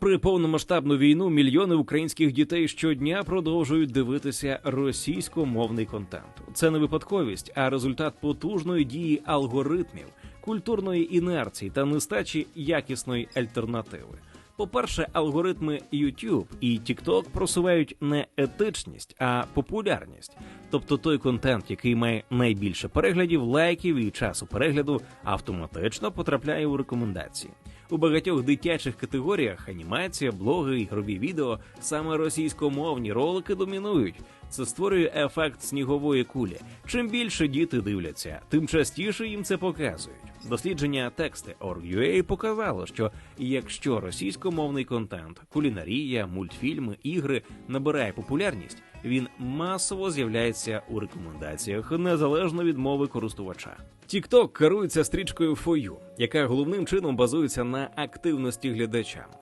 При повномасштабну війну мільйони українських дітей щодня продовжують дивитися російськомовний контент. Це не випадковість, а результат потужної дії алгоритмів, культурної інерції та нестачі якісної альтернативи. По-перше, алгоритми YouTube і TikTok просувають не етичність, а популярність. Тобто той контент, який має найбільше переглядів, лайків і часу перегляду, автоматично потрапляє у рекомендації. У багатьох дитячих категоріях анімація, блоги, ігрові відео, саме російськомовні ролики домінують. Це створює ефект снігової кулі. Чим більше діти дивляться, тим частіше їм це показують. Дослідження тексти Org.ua показало, що якщо російськомовний контент, кулінарія, мультфільми, ігри набирає популярність, він масово з'являється у рекомендаціях незалежно від мови користувача. TikTok керується стрічкою For You, яка головним чином базується на активності глядача.